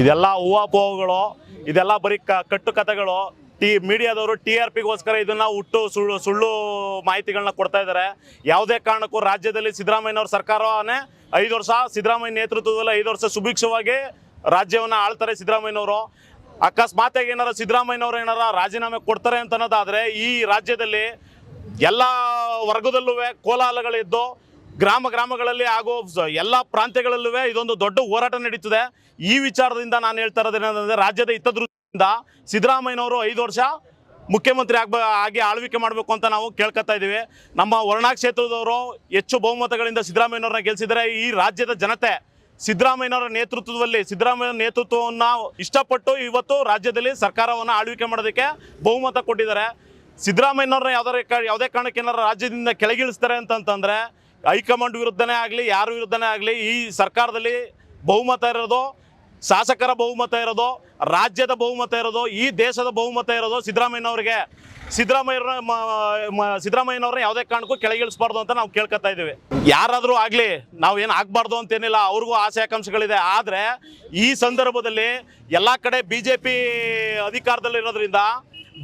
ಇದೆಲ್ಲ ಹೂವಾಪೋಹಗಳು ಇದೆಲ್ಲ ಬರೀ ಕ ಕಟ್ಟು ಕಥೆಗಳು. ಟಿ ಮೀಡಿಯಾದವರು ಟಿ ಆರ್ ಪಿಗೋಸ್ಕರ ಇದನ್ನ ಹುಟ್ಟು, ಸುಳ್ಳು ಸುಳ್ಳು ಮಾಹಿತಿಗಳನ್ನ ಕೊಡ್ತಾ ಇದ್ದಾರೆ ಯಾವುದೇ ಕಾರಣಕ್ಕೂ ರಾಜ್ಯದಲ್ಲಿ ಸಿದ್ದರಾಮಯ್ಯನವ್ರ ಸರ್ಕಾರನೇ ಐದು ವರ್ಷ ಸಿದ್ದರಾಮಯ್ಯ ನೇತೃತ್ವದಲ್ಲಿ ಐದು ವರ್ಷ ಸುಭಿಕ್ಷವಾಗಿ ರಾಜ್ಯವನ್ನು ಆಳ್ತಾರೆ ಸಿದ್ದರಾಮಯ್ಯನವರು. ಅಕಸ್ಮಾತಾಗಿ ಏನಾರ ಸಿದ್ದರಾಮಯ್ಯನವರು ಏನಾರ ರಾಜೀನಾಮೆ ಕೊಡ್ತಾರೆ ಅಂತ ಅನ್ನೋದಾದ್ರೆ ಈ ರಾಜ್ಯದಲ್ಲಿ ಎಲ್ಲ ವರ್ಗದಲ್ಲೂ ಕೋಲಾಹಲಗಳಿದ್ದು ಗ್ರಾಮ ಗ್ರಾಮಗಳಲ್ಲಿ ಹಾಗೂ ಎಲ್ಲ ಪ್ರಾಂತ್ಯಗಳಲ್ಲೂ ಇದೊಂದು ದೊಡ್ಡ ಹೋರಾಟ ನಡೀತದೆ. ಈ ವಿಚಾರದಿಂದ ನಾನು ಹೇಳ್ತಾ ಇರೋದೇನಂದ್ರೆ ರಾಜ್ಯದ ಹಿತದೃಷ್ಟಿಯಿಂದ ಸಿದ್ದರಾಮಯ್ಯನವರು ಐದು ವರ್ಷ ಮುಖ್ಯಮಂತ್ರಿ ಆಗ್ಬ, ಆಗಿ ಆಳ್ವಿಕೆ ಮಾಡಬೇಕು ಅಂತ ನಾವು ಕೇಳ್ಕೊತಾ ಇದ್ದೀವಿ. ನಮ್ಮ ವರ್ಣಾ ಕ್ಷೇತ್ರದವರು ಹೆಚ್ಚು ಬಹುಮತಗಳಿಂದ ಸಿದ್ದರಾಮಯ್ಯನವ್ರನ್ನ ಗೆಲ್ಲಿಸಿದರೆ ಈ ರಾಜ್ಯದ ಜನತೆ ಸಿದ್ದರಾಮಯ್ಯನವರ ನೇತೃತ್ವದಲ್ಲಿ, ಸಿದ್ದರಾಮಯ್ಯ ನೇತೃತ್ವವನ್ನು ಇಷ್ಟಪಟ್ಟು ಇವತ್ತು ರಾಜ್ಯದಲ್ಲಿ ಸರ್ಕಾರವನ್ನು ಆಳ್ವಿಕೆ ಮಾಡೋದಕ್ಕೆ ಬಹುಮತ ಕೊಟ್ಟಿದ್ದಾರೆ. ಸಿದ್ದರಾಮಯ್ಯನವ್ರನ್ನ ಯಾವ್ದಾರ ಯಾವುದೇ ಕಾರಣಕ್ಕೆ ಏನಾರು ರಾಜ್ಯದಿಂದ ಕೆಳಗಿಳಿಸ್ತಾರೆ ಅಂತಂತಂದ್ರೆ ಹೈಕಮಾಂಡ್ ವಿರುದ್ಧನೇ ಆಗಲಿ, ಯಾರ ವಿರುದ್ಧನೇ ಆಗಲಿ, ಈ ಸರ್ಕಾರದಲ್ಲಿ ಬಹುಮತ ಇರೋದು, ಶಾಸಕರ ಬಹುಮತ ಇರೋದು, ರಾಜ್ಯದ ಬಹುಮತ ಇರೋದು, ಈ ದೇಶದ ಬಹುಮತ ಇರೋದು ಸಿದ್ದರಾಮಯ್ಯನವ್ರಿಗೆ. ಸಿದ್ದರಾಮಯ್ಯ ಸಿದ್ದರಾಮಯ್ಯನವ್ರನ್ನ ಯಾವುದೇ ಕಾರಣಕ್ಕೂ ಕೆಳಗಿಳಿಸ್ಬಾರ್ದು ಅಂತ ನಾವು ಕೇಳ್ಕೊತಾ ಇದ್ದೀವಿ. ಯಾರಾದರೂ ಆಗಲಿ, ನಾವು ಏನು ಆಗಬಾರ್ದು ಅಂತೇನಿಲ್ಲ, ಅವ್ರಿಗೂ ಆಸೆ ಆಕಾಂಕ್ಷೆಗಳಿದೆ. ಆದರೆ ಈ ಸಂದರ್ಭದಲ್ಲಿ ಎಲ್ಲ ಕಡೆ ಬಿ ಜೆ ಪಿ ಅಧಿಕಾರದಲ್ಲಿರೋದ್ರಿಂದ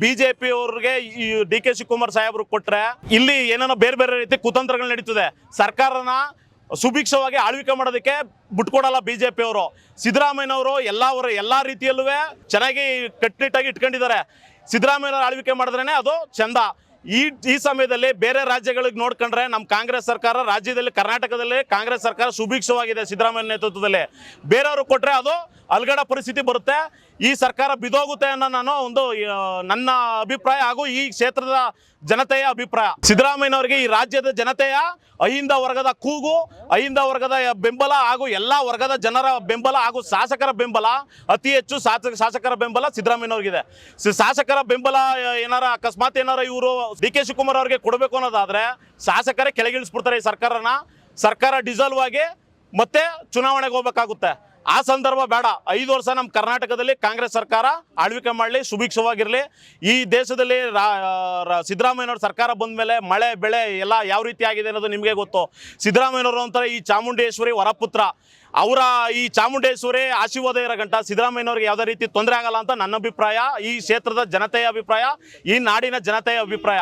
ಬಿಜೆಪಿ ಅವ್ರಿಗೆ ಈ ಡಿ ಕೆ ಶಿವಕುಮಾರ್ ಸಾಹೇಬ್ರು ಕೊಟ್ರೆ ಇಲ್ಲಿ ಏನೇನೋ ಬೇರೆ ಬೇರೆ ರೀತಿ ಕುತಂತ್ರಗಳು ನಡೀತದೆ. ಸರ್ಕಾರನ ಸುಭಿಕ್ಷವಾಗಿ ಆಳ್ವಿಕೆ ಮಾಡೋದಕ್ಕೆ ಬಿಟ್ಕೊಡಲ್ಲ ಬಿಜೆಪಿ ಅವರು. ಸಿದ್ದರಾಮಯ್ಯನವರು ಎಲ್ಲ ಅವರು ಎಲ್ಲ ರೀತಿಯಲ್ಲೂ ಚೆನ್ನಾಗಿ ಕಟ್ಟುನಿಟ್ಟಾಗಿ ಇಟ್ಕೊಂಡಿದ್ದಾರೆ. ಸಿದ್ದರಾಮಯ್ಯನವ್ರು ಆಳ್ವಿಕೆ ಮಾಡಿದ್ರೇ ಅದು ಚಂದ. ಈ ಈ ಸಮಯದಲ್ಲಿ ಬೇರೆ ರಾಜ್ಯಗಳಿಗೆ ನೋಡ್ಕೊಂಡ್ರೆ ನಮ್ಮ ಕಾಂಗ್ರೆಸ್ ಸರ್ಕಾರ ರಾಜ್ಯದಲ್ಲಿ ಕರ್ನಾಟಕದಲ್ಲಿ ಕಾಂಗ್ರೆಸ್ ಸರ್ಕಾರ ಸುಭಿಕ್ಷವಾಗಿದೆ ಸಿದ್ದರಾಮಯ್ಯ ನೇತೃತ್ವದಲ್ಲಿ. ಬೇರೆಯವರು ಕೊಟ್ಟರೆ ಅದು ಅಲ್ಗಡ ಪರಿಸ್ಥಿತಿ ಬರುತ್ತೆ. ಈ ಸರ್ಕಾರ ಬಿದೋಗುತ್ತೆ ಅನ್ನೋ ನಾನು ಒಂದು ನನ್ನ ಅಭಿಪ್ರಾಯ ಹಾಗೂ ಈ ಕ್ಷೇತ್ರದ ಜನತೆಯ ಅಭಿಪ್ರಾಯ. ಸಿದ್ದರಾಮಯ್ಯನವರಿಗೆ ಈ ರಾಜ್ಯದ ಜನತೆಯ ಅಹಿಂದ ವರ್ಗದ ಕೂಗು, ಅಹಿಂದ ವರ್ಗದ ಬೆಂಬಲ ಹಾಗೂ ಎಲ್ಲ ವರ್ಗದ ಜನರ ಬೆಂಬಲ ಹಾಗೂ ಶಾಸಕರ ಬೆಂಬಲ, ಅತಿ ಹೆಚ್ಚು ಶಾಸಕ ಶಾಸಕರ ಬೆಂಬಲ ಸಿದ್ದರಾಮಯ್ಯನವ್ರಿಗಿದೆ. ಶಾಸಕರ ಬೆಂಬಲ ಏನಾರ ಅಕಸ್ಮಾತ್ ಏನಾರ ಇವರು ಡಿ ಕೆ ಶಿವಕುಮಾರ್ ಅವ್ರಿಗೆ ಕೊಡಬೇಕು ಅನ್ನೋದಾದ್ರೆ ಶಾಸಕರೇ ಕೆಳಗಿಳಿಸ್ಬಿಡ್ತಾರೆ ಈ ಸರ್ಕಾರನ. ಸರ್ಕಾರ ಡಿಸಾಲ್ವ್ ಆಗಿ ಮತ್ತೆ ಚುನಾವಣೆಗೆ ಹೋಗ್ಬೇಕಾಗುತ್ತೆ. ಆ ಸಂದರ್ಭ ಬೇಡ. ಐದು ವರ್ಷ ನಮ್ಮ ಕರ್ನಾಟಕದಲ್ಲಿ ಕಾಂಗ್ರೆಸ್ ಸರ್ಕಾರ ಆಳ್ವಿಕೆ ಮಾಡಲಿ, ಸುಭಿಕ್ಷವಾಗಿರಲಿ. ಈ ದೇಶದಲ್ಲಿ ಸಿದ್ದರಾಮಯ್ಯನವ್ರ ಸರ್ಕಾರ ಬಂದ ಮೇಲೆ ಮಳೆ, ಬೆಳೆ ಎಲ್ಲ ಯಾವ ರೀತಿ ಆಗಿದೆ ಅನ್ನೋದು ನಿಮಗೆ ಗೊತ್ತು. ಸಿದ್ದರಾಮಯ್ಯನವರು ಅಂತಾರೆ ಈ ಚಾಮುಂಡೇಶ್ವರಿ ವರಪುತ್ರ. ಅವರ ಈ ಚಾಮುಂಡೇಶ್ವರಿ ಆಶೀರ್ವಾದ ಇರೋ ಗಂಟ ಸಿದ್ದರಾಮಯ್ಯನವ್ರಿಗೆ ಯಾವುದೇ ರೀತಿ ತೊಂದರೆ ಆಗಲ್ಲ ಅಂತ ನನ್ನ ಅಭಿಪ್ರಾಯ, ಈ ಕ್ಷೇತ್ರದ ಜನತೆಯ ಅಭಿಪ್ರಾಯ, ಈ ನಾಡಿನ ಜನತೆಯ ಅಭಿಪ್ರಾಯ.